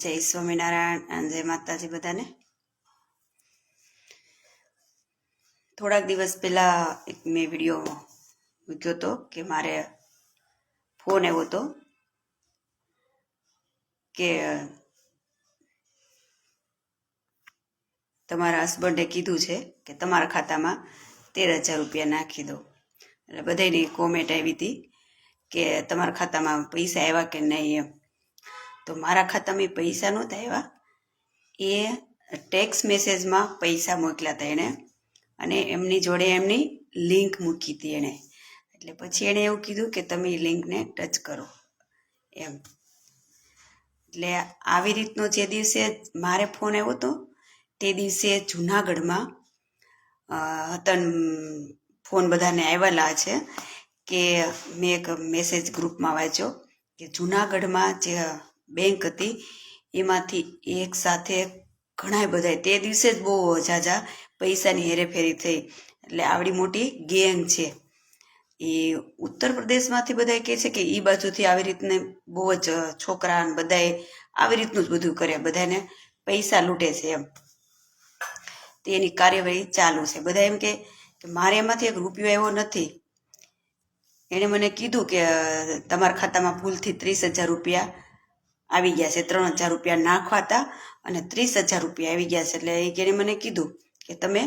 જય સ્વામિનારાયણ જય માતાજી બધાને. થોડાક દિવસ પહેલા એક મેં વીડિયો મૂક્યો હતો કે મારે ફોન એવો હતો કે તમારા હસબન્ડે કીધું છે કે તમારા ખાતામાં તેર હજાર રૂપિયા નાખી દો. એટલે બધાની કોમેન્ટ આવી હતી કે તમારા ખાતામાં પૈસા આવ્યા કે નહીં એમ. તો મારા ખાતામાં પૈસા નહોતા આવ્યા. એ ટેક્સ મેસેજમાં પૈસા મોકલ્યા હતા એણે અને એમની જોડે એમની લિંક મૂકી હતી એણે. એટલે પછી એણે એવું કીધું કે તમે એ લિંકને ટચ કરો એમ. એટલે આવી રીતનો જે દિવસે મારે ફોન આવ્યો હતો, તે દિવસે જુનાગઢમાં હતન ફોન બધાને આવેલા છે કે મેં એક મેસેજ ગ્રુપમાં વાંચ્યો કે જુનાગઢમાં જે બેંક હતી. એમાંથી એક સાથે ઘણા બધા તે દિવસે જ બહુ ઝાઝા પૈસાની હેરેફેરી થઈ. એટલે આવડી મોટી ગેંગ છે. એ ઉત્તર પ્રદેશમાંથી બધા કહે છે કે એ બાજુથી આવી રીતને બહુ જ છોકરા બધાએ આવી રીતનું જ બધું કરે બધાને પૈસા લૂંટે છે એમ. તેની કાર્યવાહી ચાલુ છે. બધા એમ કે મારે એમાંથી એક રૂપિયો એવો નથી. એણે મને કીધું કે, તમારા ખાતામાં ભૂલથી ત્રીસ હજાર રૂપિયા આવી ગયા છે. ત્રણ હજાર રૂપિયા નાખવા હતા અને ત્રીસ હજાર રૂપિયા આવી ગયા છે. એટલે એ એણે મને કીધું કે તમે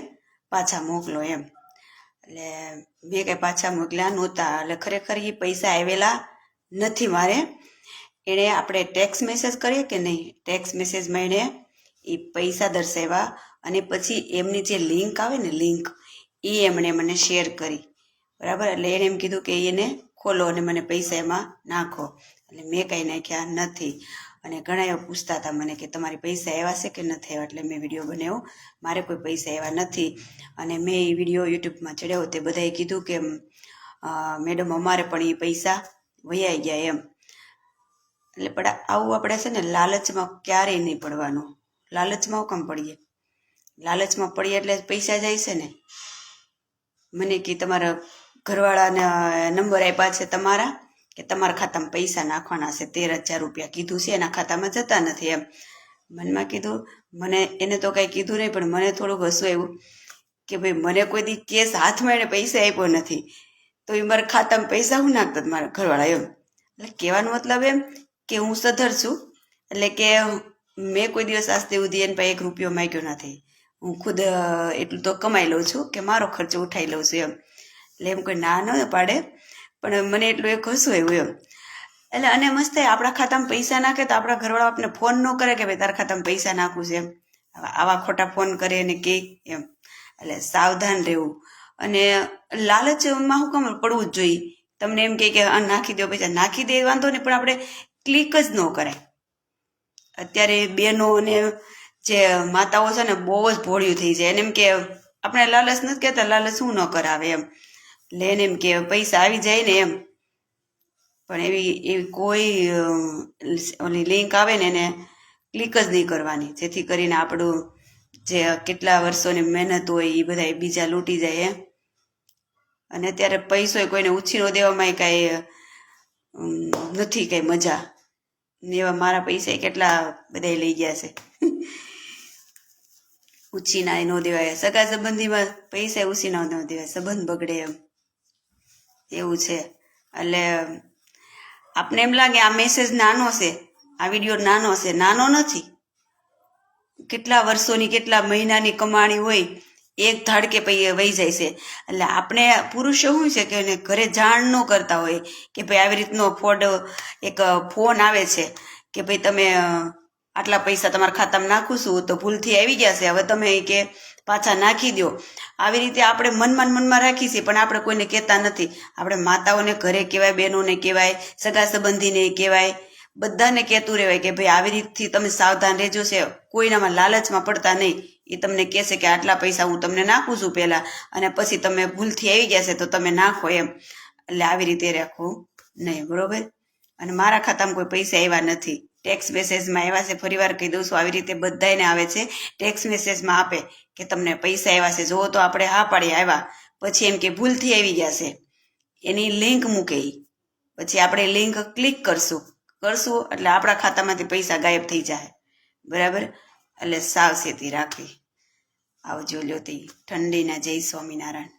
પાછા મોકલો એમ. એટલે મેં કંઈ પાછા મોકલ્યા નહોતા. એટલે ખરેખર એ પૈસા આવેલા નથી મારે. એણે આપણે ટેક્સ મેસેજ કરીએ કે નહીં? ટેક્સ મેસેજમાં એણે એ પૈસા દર્શાવ્યા અને પછી એમની જે લિંક આવે ને લિંક એ એમણે મને શેર કરી. બરાબર? એટલે એણે એમ કીધું કે એને ખોલો અને મને પૈસા એમાં નાખો. એટલે મેં કાંઈ નાખ્યા નથી. અને ઘણા એવા પૂછતા હતા મને કે તમારી પૈસા આવ્યા છે કે નથી આવ્યા એટલે મેં વીડિયો બનાવ્યો. મારે કોઈ પૈસા આવ્યા નથી. અને મેં એ વીડિયો યુટ્યુબમાં ચડ્યો તે બધાએ કીધું કે મેડમ અમારે પણ એ પૈસા વયાઈ ગયા એમ. એટલે પણ આવું આપણે છે ને લાલચમાં ક્યારેય નહીં પડવાનું. લાલચમાં કામ પડીએ? લાલચમાં પડીએ એટલે પૈસા જાય છે ને? મને કે તમારા ઘરવાળાના નંબર આપ્યા છે તમારા? કે તમારા ખાતામાં પૈસા નાખવાના છે, તેર હજાર રૂપિયા કીધું છે, એના ખાતામાં જતા નથી એમ. મનમાં કીધું, મને એને તો કાંઈ કીધું નહીં, પણ મને થોડુંક હસું આવ્યું કે ભાઈ, મને કોઈ દી કેસ હાથમાં એને પૈસા આપ્યો નથી. તો એ મારા ખાતામાં પૈસા હું નાખતા મારા ઘરવાળા એમ. એટલે કહેવાનો મતલબ એમ કે હું સધર છું, એટલે કે મેં કોઈ દિવસ આજ સુધી એને પાસે એક રૂપિયો માગ્યો નથી. હું ખુદ એટલું તો કમાઈ લઉં છું કે મારો ખર્ચો ઉઠાઈ લઉં છું એમ. એટલે એમ કોઈ ના ન પાડે. પણ મને એટલું એક હસવું આવ્યું એમ. એટલે અને મસ્ત આપણા ખાતામાં પૈસા નાખે તો આપણા ઘરવાળા આપણે ફોન ન કરે કે ભાઈ તારા ખાતામાં પૈસા નાખવું છે એમ. આવા- ખોટા ફોન કરે અને કે એમ. એટલે સાવધાન રહેવું. અને લાલચમાં હું કમ પડવું જ જોઈએ. તમને એમ કે નાખી દો પૈસા. નાખી દે વાંધો નહીં, પણ આપણે ક્લિક જ ન કરાય. અત્યારે બહેનો અને જે માતાઓ છે ને બહુ જ ભોળિયું થઈ જાય. એને એમ કે, આપણે લાલચ નથી કહેતા, લાલચ શું ન કરાવે? એમ. એને એમ કે પૈસા આવી જાય ને એમ. પણ એવી એવી કોઈ ઓલી લિંક આવે ને એને ક્લિક જ નહીં કરવાની. જેથી કરીને આપણું જે કેટલા વર્ષોની મહેનત હોય એ બધા બીજા લૂંટી જાય અને અત્યારે પૈસો કોઈને ઉછીનો દેવામાં કાંઈ નથી કાંઈ મજા. એવા મારા પૈસા કેટલા બધા લઈ ગયા છે. ઉછીના ન દેવાય. સગા સંબંધીમાં પૈસા ઉછીના ન દેવાય. સંબંધ બગડે એમ. એવું છે. એટલે આપને એમ લાગે આ મેસેજ નાનો છે, આ વીડિયો નાનો છે. નાનો નથી. કેટલા વર્ષોની, કેટલા મહિનાની કમાણી હોય, એક ધાડકે પૈ વહી જાય છે. એટલે આપણે પુરુષો શું છે કે એને ઘરે જાણ ન કરતા હોય કે ભાઈ આવી રીતનો ફોડ, એક, ફોન આવે છે કે ભાઈ તમે આટલા પૈસા તમારા ખાતામાં નાખું છું તો ભૂલથી આવી ગયા છે. હવે તમે કે પાછા નાખી દો આવી રીતે આપણે મનમાં મનમાં રાખી છીએ પણ આપણે કોઈને કહેતા નથી. આપણે માતાઓને ઘરે કહેવાય, બહેનોને કહેવાય, સગા સંબંધીને કહેવાય. બધાને કહેતું રહેવાય કે ભાઈ આવી રીતથી તમે સાવધાન રહેજો છે. કોઈનામાં લાલચમાં પડતા નહીં. એ તમને કહેશે કે આટલા પૈસા હું તમને નાખું છું પહેલાં. અને પછી તમે ભૂલથી આવી ગયા છે તો તમે નાખો એમ. એટલે આવી રીતે રાખવું નહીં, બરોબર? અને મારા ખાતામાં કોઈ પૈસા આવ્યા નથી. ટેક્સ મેસેજમાં આવ્યા છે, ફરીવાર કહી દઉં છું, આવી રીતે બધાને આવે છે, ટેક્સ મેસેજમાં આપે કે તમને પૈસા આવ્યા છે. જુઓ તો આપણે હા પાડી આવ્યા, પછી એમ કે ભૂલથી આવી ગયા છે. એની લિંક મૂકે. પછી આપણે લિંક ક્લિક કરશું. કરશું એટલે આપણા ખાતામાંથી પૈસા ગાયબ થઈ જાય. બરાબર? એટલે સાવચેતી રાખવી. આવજો લ્યો તે ઠંડીના જય સ્વામિનારાયણ.